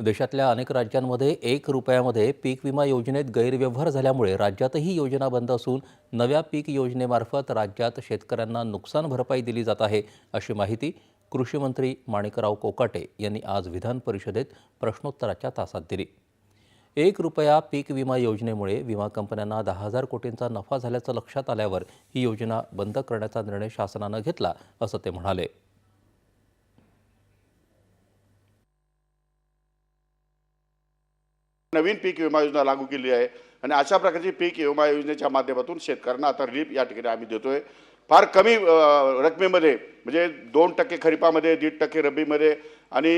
देशातल्या अनेक राज्यांमध्ये एक रुपयामध्ये पीक विमा योजनेत गैरव्यवहार झाल्यामुळे राज्यातही योजना बंद असून नव्या पीक योजनेमार्फत राज्यात शेतकऱ्यांना नुकसान भरपाई दिली जात आहे अशी माहिती कृषी मंत्री माणिकराव कोकाटे यांनी आज विधान परिषदेत प्रश्नोत्तराच्या तासात दिली. एक रुपया पीक विमा योजनेमुळे विमा कंपन्यांना दहा हजार कोटींचा नफा झाल्याचं लक्षात आल्यावर ही योजना बंद करण्याचा निर्णय शासनानं घेतला असं ते म्हणाले. नवीन पीक विमा योजना लागू केली आहे. आणि अशा प्रकारची पीक विमा योजनेच्या माध्यमातून शेतकऱ्यांना आता रिलीफ या ठिकाणी आम्ही देतोय. फार कमी रकमेमध्ये म्हणजे दोन टक्के खरीपामध्ये दीड टक्के रब्बीमध्ये आणि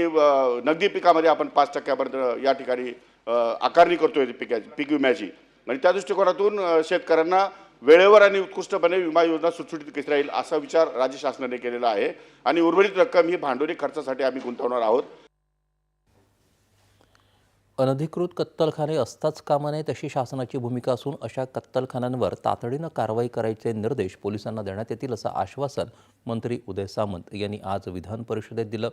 नगदी पिकामध्ये आपण पाच टक्क्यापर्यंत या ठिकाणी आकारणी आकारणी करतोय पिकाची पीक विम्याची. आणि त्या दृष्टिकोनातून शेतकऱ्यांना वेळेवर आणि उत्कृष्टपणे विमा योजना सुटसुटीत कशी राहील असा विचार राज्य शासनाने केलेला आहे. आणि उर्वरित रक्कम ही भांडवली खर्चासाठी आम्ही गुंतवणार आहोत. अनधिकृत कत्तलखाने असताच कामा नये तशी शासनाची भूमिका असून अशा कत्तलखान्यांवर तातडीनं कारवाई करायचे निर्देश पोलिसांना देण्यात येतील असं आश्वासन मंत्री उदय सामंत यांनी आज विधान परिषदेत दिलं.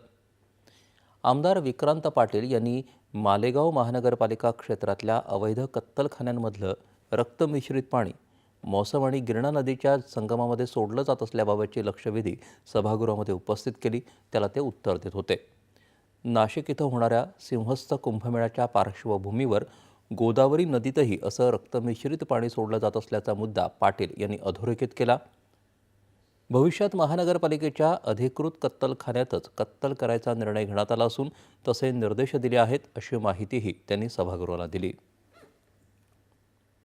आमदार विक्रांत पाटील यांनी मालेगाव महानगरपालिका क्षेत्रातल्या अवैध कत्तलखान्यांमधलं रक्तमिश्रित पाणी मौसम आणि गिरणा नदीच्या संगमामध्ये सोडलं जात असल्याबाबतची लक्षवेधी सभागृहामध्ये उपस्थित केली त्याला ते उत्तर देत होते. नाशिक इथं होणाऱ्या सिंहस्थ कुंभमेळ्याच्या पार्श्वभूमीवर गोदावरी नदीतही असं रक्तमिश्रित पाणी सोडलं जात असल्याचा मुद्दा पाटील यांनी अधोरेखित केला. भविष्यात महानगरपालिकेच्या अधिकृत कत्तलखान्यातच कत्तल करायचा निर्णय घेण्यात आला असून तसे निर्देश दिले आहेत अशी माहितीही त्यांनी सभागृहाला दिली.